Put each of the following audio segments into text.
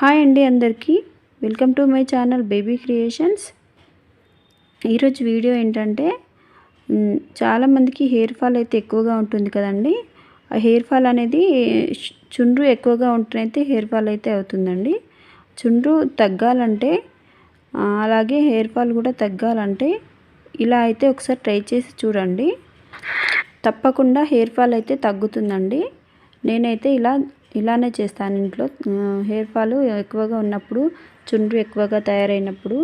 Hi అండి అందరికీ. Welcome to my channel baby creations. ఈరోజు వీడియో ఏంటంటే చాలామందికి హెయిర్ ఫాల్ అయితే ఎక్కువగా ఉంటుంది కదండి. ఆ హెయిర్ ఫాల్ అనేది చుండ్రు ఎక్కువగా ఉంటేనైతే హెయిర్ ఫాల్ అయితే అవుతుందండి. చుండ్రు తగ్గాలంటే అలాగే హెయిర్ ఫాల్ కూడా తగ్గాలంటే ఇలా అయితే ఒకసారి ట్రై చేసి చూడండి. తప్పకుండా హెయిర్ ఫాల్ అయితే తగ్గుతుందండి. నేనైతే ఇలా ఇలానే చేస్తాను ఇంట్లో. హెయిర్ ఫాల్ ఎక్కువగా ఉన్నప్పుడు చుండ్రు ఎక్కువగా తయారైనప్పుడు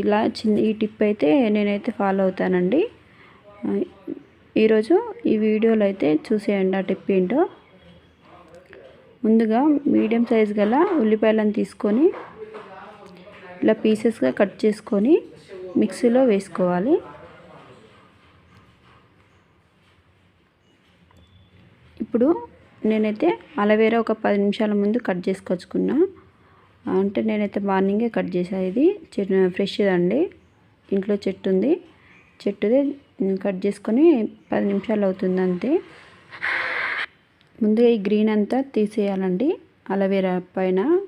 ఇలా చిన్న ఈ టిప్ అయితే నేనైతే ఫాలో అవుతానండి. ఈరోజు ఈ వీడియోలో అయితే చూసేయండి ఆ టిప్ ఏంటో. ముందుగా మీడియం సైజ్ గల ఉల్లిపాయలను తీసుకొని ఇలా పీసెస్గా కట్ చేసుకొని మిక్సీలో వేసుకోవాలి. ఇప్పుడు నేనైతే అలవేరా ఒక పది నిమిషాల ముందు కట్ చేసుకొచ్చుకున్నా. అంటే నేనైతే మార్నింగే కట్ చేసా ఇది. ఫ్రెష్ అండి. ఇంట్లో చెట్టు ఉంది చెట్టుదే కట్ చేసుకొని పది నిమిషాలు అవుతుంది అంతే. ముందుగా ఈ గ్రీన్ అంతా తీసేయాలండి అలవేరా పైన.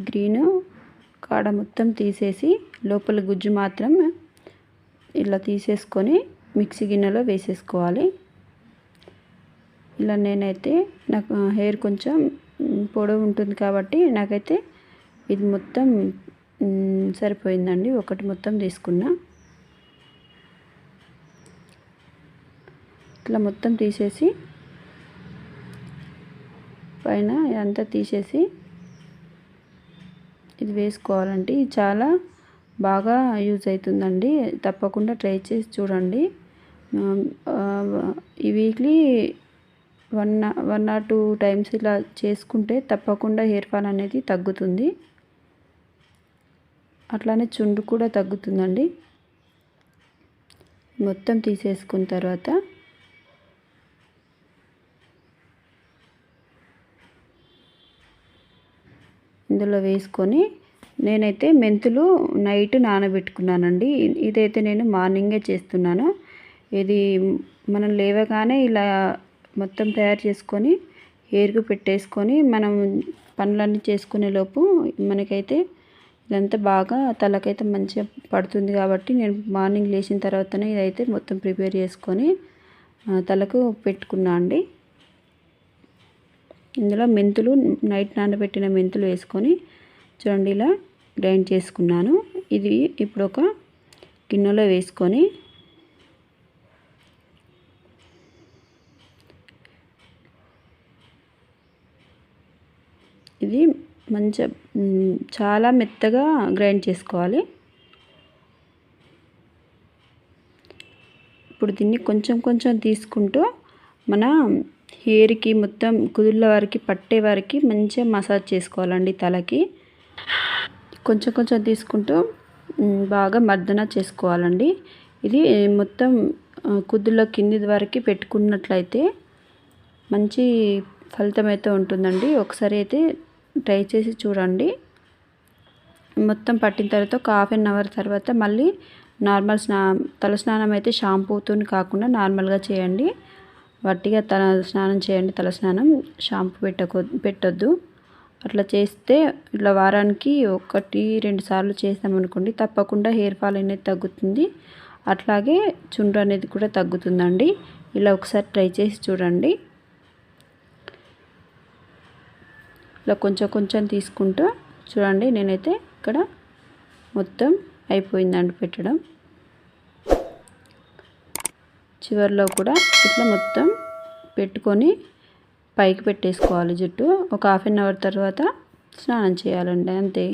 గ్రీను కాడ మొత్తం తీసేసి లోపల గుజ్జు మాత్రం ఇలా తీసేసుకొని మిక్సీ గిన్నెలో వేసేసుకోవాలి. ఇలా నేనైతే నాకు హెయిర్ కొంచెం పొడవు ఉంటుంది కాబట్టి నాకైతే ఇది మొత్తం సరిపోయిందండి. ఒకటి మొత్తం తీసుకున్నా. ఇట్లా మొత్తం తీసేసి పైన ఇదంతా తీసేసి ఇది వేసుకోవాలండి. చాలా బాగా యూజ్ అవుతుందండి. తప్పకుండా ట్రై చేసి చూడండి. ఈ weekly one one or two times ఇలా చేసుకుంటే తప్పకుండా హెయిర్ ఫాల్ అనేది తగ్గుతుంది. అట్లానే చుండు కూడా తగ్గుతుందండి. మొత్తం తీసేసుకున్న తర్వాత ఇందులో వేసుకొని నేనైతే మెంతులు నైట్ నానబెట్టుకున్నానండి. ఇదైతే నేను మార్నింగే చేస్తున్నాను. ఇది మనం లేవగానే ఇలా మొత్తం తయారు చేసుకొని హెయిర్కు పెట్టేసుకొని మనం పనులన్నీ చేసుకునే లోపు మనకైతే ఇదంతా బాగా తలకైతే మంచిగా పడుతుంది కాబట్టి నేను మార్నింగ్ లేచిన తర్వాతనే ఇదైతే మొత్తం ప్రిపేర్ చేసుకొని తలకు పెట్టుకున్నా అండి. ఇందులో మెంతులు నైట్ నానబెట్టిన మెంతులు వేసుకొని చూడండి ఇలా గ్రైండ్ చేసుకున్నాను. ఇది ఇప్పుడు ఒక గిన్నెలో వేసుకొని ఇది మంచిగా చాలా మెత్తగా గ్రైండ్ చేసుకోవాలి. ఇప్పుడు దీన్ని కొంచెం కొంచెం తీసుకుంటూ మన హెయిర్కి మొత్తం కుదుళ్ళ వారికి పట్టే వారికి మంచిగా మసాజ్ చేసుకోవాలండి తలకి. కొంచెం కొంచెం తీసుకుంటూ బాగా మర్దన చేసుకోవాలండి. ఇది మొత్తం కుదుళ్ళ కింది వరకు పెట్టుకున్నట్లయితే మంచి ఫలితం అయితే ఉంటుందండి. ఒకసారి అయితే ట్రై చేసి చూడండి. మొత్తం పట్టిన తర్వాత ఒక హాఫ్ అన్ అవర్ తర్వాత మళ్ళీ నార్మల్ స్నా తల స్నానం అయితే షాంపూతో కాకుండా నార్మల్గా చేయండి. వట్టిగా తల స్నానం చేయండి. తల స్నానం షాంపూ పెట్టకో పెట్టొద్దు. అట్లా చేస్తే ఇట్లా వారానికి ఒకటి రెండు సార్లు చేస్తామనుకోండి తప్పకుండా హెయిర్ ఫాల్ అనేది తగ్గుతుంది. అట్లాగే చుండ్రు అనేది కూడా తగ్గుతుందండి. ఇలా ఒకసారి ట్రై చేసి చూడండి. ఇలా కొంచెం కొంచెం తీసుకుంటూ చూడండి నేనైతే ఇక్కడ మొత్తం అయిపోయిందండి పెట్టడం. చివరిలో కూడా ఇట్లా మొత్తం పెట్టుకొని పైకి పెట్టేసుకోవాలి జుట్టు. ఒక హాఫ్ అన్ అవర్ తర్వాత స్నానం చేయాలండి అంతే.